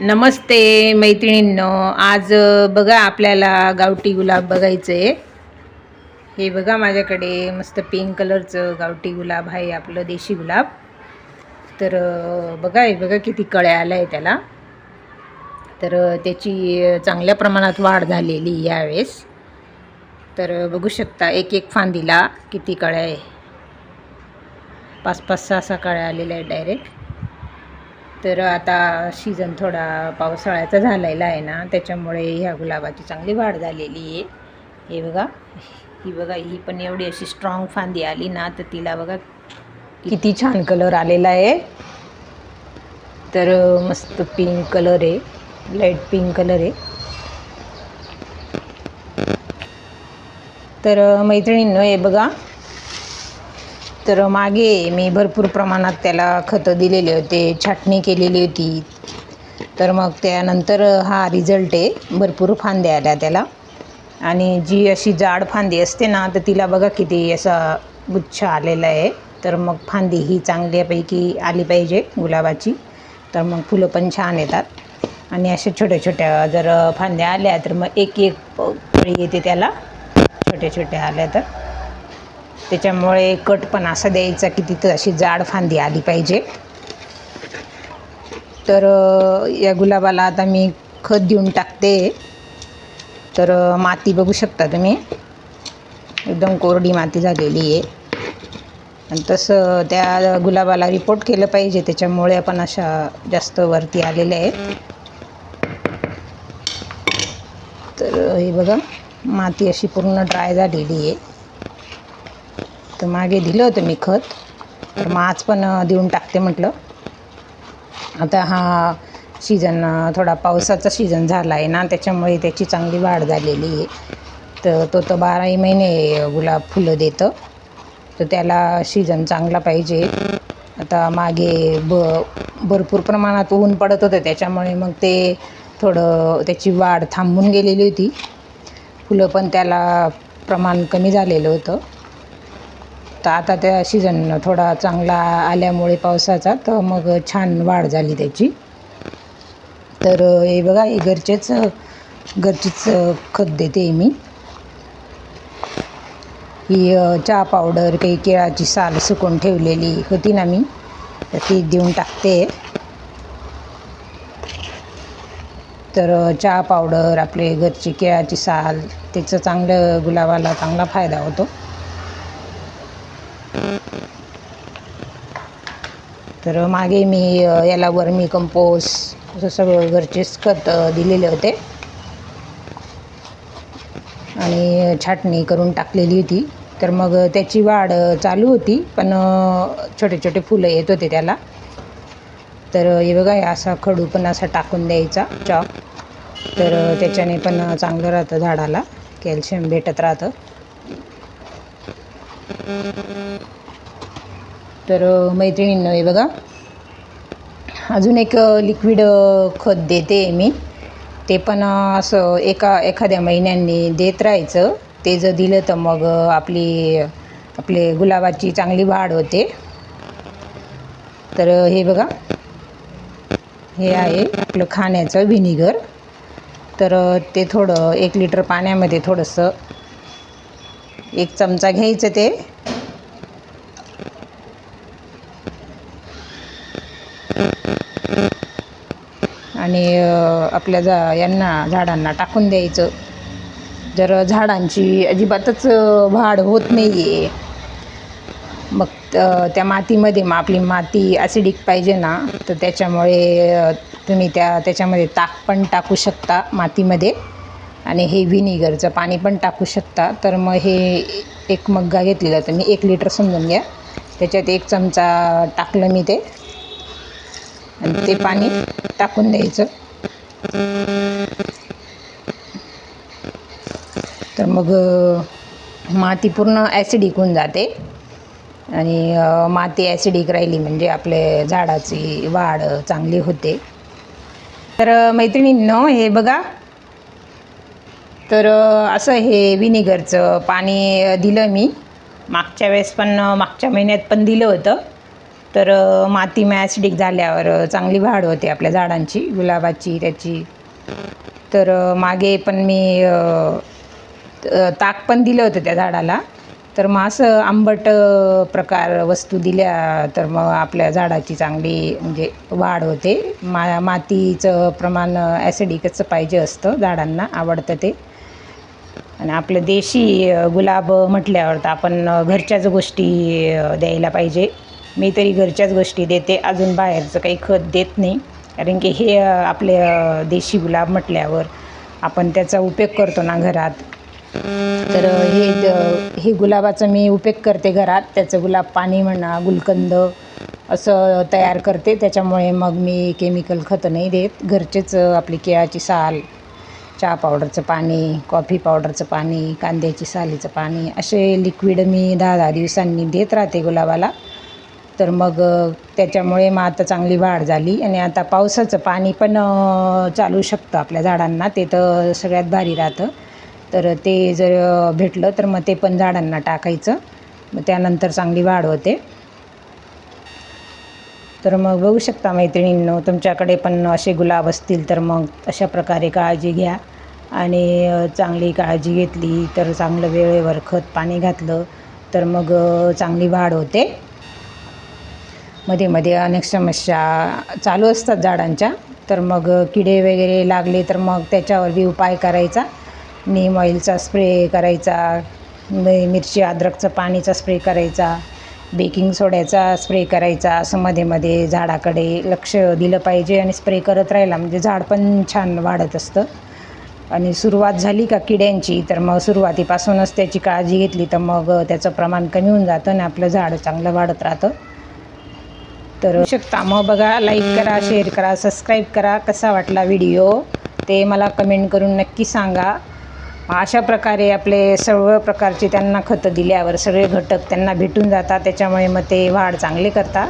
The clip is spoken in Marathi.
नमस्ते मैत्रिणींनो आज बघा आपल्याला गावठी गुलाब बघायचं आहे. हे बघा माझ्याकडे मस्त पिंक कलरचं गावठी गुलाब आहे आपलं देशी गुलाब. तर बघा हे बघा किती कळ्या आल्या आहे त्याला. तर त्याची चांगल्या प्रमाणात वाढ झालेली यावेळेस. तर बघू शकता एक एक फांदीला किती कळ्या आहे. पाच पाच सहा सहा कळ्या आलेल्या आहेत डायरेक्ट तर आता सीझन थोडा पावसाळ्याचा झालेला आहे ना त्याच्यामुळे ह्या गुलाबाची चांगली वाढ झालेली आहे. हे बघा ही बघा ही पण एवढी अशी स्ट्रॉंग फांदी आली ना तर तिला बघा किती छान कलर आलेला आहे. तर मस्त पिंक कलर आहे लाइट पिंक कलर आहे. तर मैत्रिणींनो हे बघा तर मागे मी भरपूर प्रमाणात त्याला खतं दिलेले होते छाटणी केलेली होती. तर मग त्यानंतर हा रिझल्ट आहे भरपूर फांद्या आल्या त्याला. आणि जी अशी जाड फांदी असते ना तर तिला बघा किती असा गुच्छ आलेला आहे. तर मग फांदी ही चांगल्यापैकी आली पाहिजे गुलाबाची. तर मग फुलं पण छान येतात. आणि अशा छोट्या छोट्या जर फांद्या आल्या तर मग एक एक येते त्याला. छोट्या छोट्या आल्या तर. त्याच्यामुळे कट पण असा द्यायचा की तिथं अशी जाड फांदी आली पाहिजे. तर या गुलाबाला आता मी खत देऊन टाकते. तर माती बघू शकता तुम्ही. एकदम कोरडी माती झालेली आहे. आणि तसं त्या गुलाबाला रिपोर्ट केलं पाहिजे त्याच्यामुळे आपण अशा जास्त वरती आलेल्या आहेत तर हे बघा माती अशी पूर्ण ड्राय झालेली आहे. तर मागे दिलं होतं मी खत. तर मग आज पण देऊन टाकते म्हटलं. आता हा सीझन थोडा पावसाचा सीझन झाला आहे ना त्याच्यामुळे त्याची चांगली वाढ झालेली आहे. तर तो तर बाराही महिने गुलाब फुलं देतं. तर त्याला सीझन चांगला पाहिजे. आता मागे ब भरपूर प्रमाणात ऊन पडत होतं त्याच्यामुळे मग ते थोडं त्याची वाढ थांबून गेलेली होती. फुलं पण त्याला प्रमाण कमी झालेलं होतं. तर आता त्या सीझन थोडा चांगला आल्यामुळे पावसाचा तर मग छान वाढ झाली त्याची. तर हे बघा हे घरचेच घरचीच खत देते मी. ही चहा पावडर काही केळाची साल सुकून ठेवलेली होती ना मी तर ती देऊन टाकते. तर चहा पावडर आपले घरची केळाची साल त्याचं चांगलं गुलाबाला चांगला फायदा होतो. तर मागे मी याला वर्मी कंपोस्ट असं सगळं घरचेच खत दिलेले होते. आणि छाटणी करून टाकलेली होती. तर मग त्याची वाढ चालू होती पण छोटे छोटे फुलं येत होते त्याला. तर हे बघा असा खडू पण असा टाकून द्यायचा चॉक. तर त्याच्याने पण चांगलं राहतं झाडाला. कॅल्शियम भेटत राहतं. तर मैत्रिणींना हे बघा. अजून एक लिक्विड खत देते मी. ते पण असं एका एखाद्या महिन्यांनी देत राहायचं. ते जर दिलं तर मग आपली आपले गुलाबाची चांगली वाढ होते. तर हे बघा. हे आहे आपलं खाण्याचं व्हिनिगर तर ते थोडं एक लिटर पाण्यामध्ये थोडंसं एक चमचा घ्यायचं ते. आणि आपल्या जा यांना झाडांना टाकून द्यायचं. जर झाडांची अजिबातच वाढ होत नाही आहे मग त्या मातीमध्ये मग आपली माती ॲसिडिक पाहिजे ना तर त्याच्यामुळे तुम्ही त्या त्याच्यामध्ये ताक पण टाकू शकता मातीमध्ये. आणि हे व्हिनिगरचं पाणी पण टाकू शकता. तर मग हे एक मग्गा घेतलेला तर मी एक लिटर समजून घ्या. त्याच्यात एक चमचा टाकलं मी ते. आणि ते पाणी टाकून द्यायचं. तर मग माती पूर्ण ॲसिडिक होऊन जाते. आणि माती ॲसिडिक राहिली म्हणजे आपले झाडाची वाढ चांगली होते. तर मैत्रिणींनो हे बघा. तर असं हे व्हिनेगरचं पाणी दिलं मी. मागच्या वेळेस पण मागच्या महिन्यात पण दिलं होतं. तर माती मॅसिडिक झाल्यावर चांगली वाढ होते आपल्या झाडांची गुलाबाची त्याची. तर मागे पण मी ताक पण दिलं होतं त्या झाडाला. तर मग असं आंबट प्रकार वस्तू दिल्या तर मग आपल्या झाडाची चांगली म्हणजे वाढ होते. मा मातीचं प्रमाण ॲसिडिकचं पाहिजे असतं झाडांना आवडतं ते. आणि आपलं देशी गुलाब म्हटल्यावर तर आपण घरच्याच गोष्टी द्यायला पाहिजे. मी तरी घरच्याच गोष्टी देते अजून बाहेरचं काही खत देत नाही. कारण की हे आपले देशी गुलाब म्हटल्यावर आपण त्याचा उपयोग करतो ना घरात. तर हे हे गुलाबाचं मी उपयोग करते घरात. त्याचं गुलाब पाणी म्हणा गुलकंद असं तयार करते. त्याच्यामुळे मग मी केमिकल खतं नाही देत. घरचेच आपली केळाची साल चहा पावडरचं पाणी कॉफी पावडरचं पाणी कांद्याची सालीचं पाणी असे लिक्विड मी दहा दहा दिवसांनी देत राहते गुलाबाला. तर मग त्याच्यामुळे मग आता चांगली वाढ झाली आणि आता पावसाचं पाणी पण चालू शकतं आपल्या झाडांना. ते तर सगळ्यात भारी राहतं. तर ते जर भेटलं तर मग ते पण झाडांना टाकायचं. मग त्यानंतर चांगली वाढ होते. तर मग बघू शकता मैत्रिणींनो तुमच्याकडे पण असे गुलाब असतील तर मग अशा प्रकारे काळजी घ्या. आणि चांगली काळजी घेतली तर चांगलं वेळेवर खत पाणी घातलं तर मग चांगली वाढ होते. मध्ये मध्ये अनेक समस्या चालू असतात झाडांच्या. तर मग किडे वगैरे लागले तर मग त्याच्यावर बी उपाय करायचा. नीम ऑइलचा स्प्रे करायचा. मिरची अद्रकचं पाणीचा स्प्रे करायचा. बेकिंग सोड्याचा स्प्रे करायचा. असं मध्ये मध्ये झाडाकडे लक्ष दिलं पाहिजे आणि स्प्रे करत राहिला. म्हणजे झाड पण छान वाढत असतं. आणि सुरुवात झाली का किड्यांची तर मग सुरुवातीपासूनच त्याची काळजी घेतली तर मग त्याचं प्रमाण कमी होऊन जातं आणि आपलं झाड चांगलं वाढत राहतं. तर होऊ शकता. मग बघा लाईक करा शेअर करा सबस्क्राईब करा. कसा वाटला व्हिडिओ ते मला कमेंट करून नक्की सांगा. अशा प्रकारे आपले सर्व प्रकारचे त्यांना खतं दिल्यावर सगळे घटक त्यांना भेटून जातात. त्याच्यामुळे मग ते वाढ चांगले करतात.